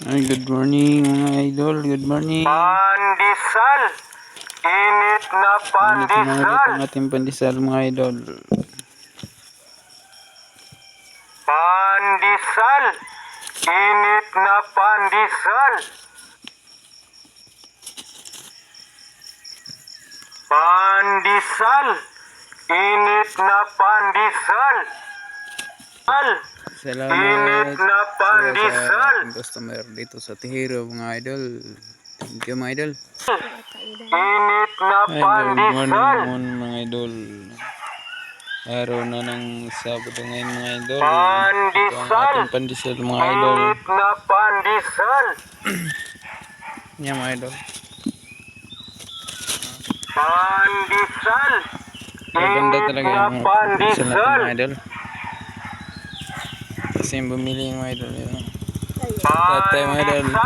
Ay, good morning mga idol. Good morning. Pandesal. Init na Ulit na ulit ang ating pandesal mga idol. Pandesal. Init na pandesal. Pandesal. Init na pandesal. Al. Salamat Init na sa pandesal. customer dito sa Tihiro mga idol. Thank you mga idol. Init na Ay, good morning pandesal. mga idol. Araw na ng Sabado ngayon mga idol. Ito Pandesal. ating pandesal mga idol. Init na pandesal. Yan mga idol. Pandesal. Maganda talaga yung pandesal natin pandesal. mga idol. Kasi yung bumili yung idol. Yun. Tatay mga idol.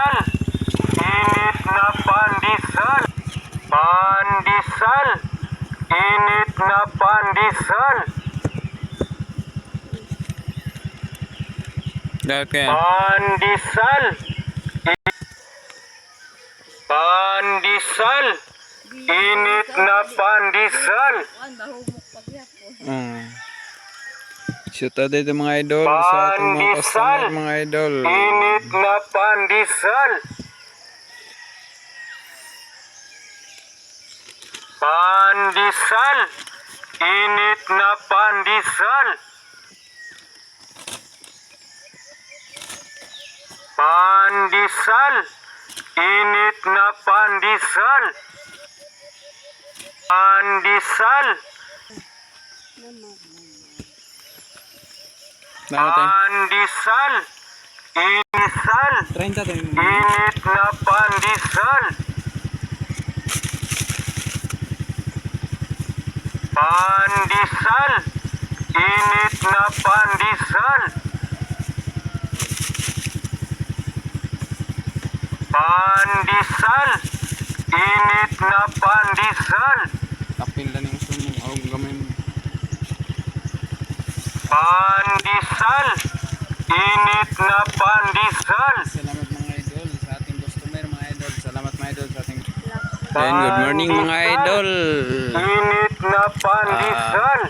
Init na pandesal. Pandesal. Init na pandesal. Dahil kaya. Pandesal. Pandesal. Init na pandesal. Mm. Shoot out dito mga idol sa ating mga customer mga idol. Init na pandesal. Pandesal. Init na pandesal. Pandesal. Init na pandesal. Pandesal. Dahil tayo. Pandesal. Inisal. 30 tayo. Init na pandesal. Pandesal. Init na pandesal. Pandesal. Init na pandesal. Tapin lang yung mo. Ako gamay mo. Pandesal. Na pandesal. Salamat mga idol sa ating customer mga idol. Salamat mga idol sa ating Then good morning mga idol. Init na pandesal.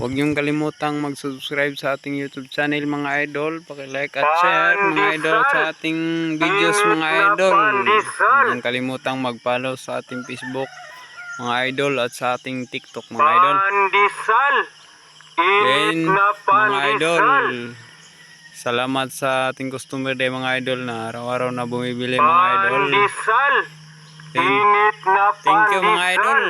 Huwag niyong kalimutang mag-subscribe sa ating YouTube channel mga idol. Paki-like at share mga idol sa ating videos mga idol. Huwag niyong kalimutang mag-follow sa ating Facebook mga idol at sa ating TikTok mga idol. Pandesal. Init Then na mga idol, pandesal. Salamat sa ating customer day mga idol na araw-araw na bumibili mga idol. Pandesal. Init na pandesal. Thank you mga idol.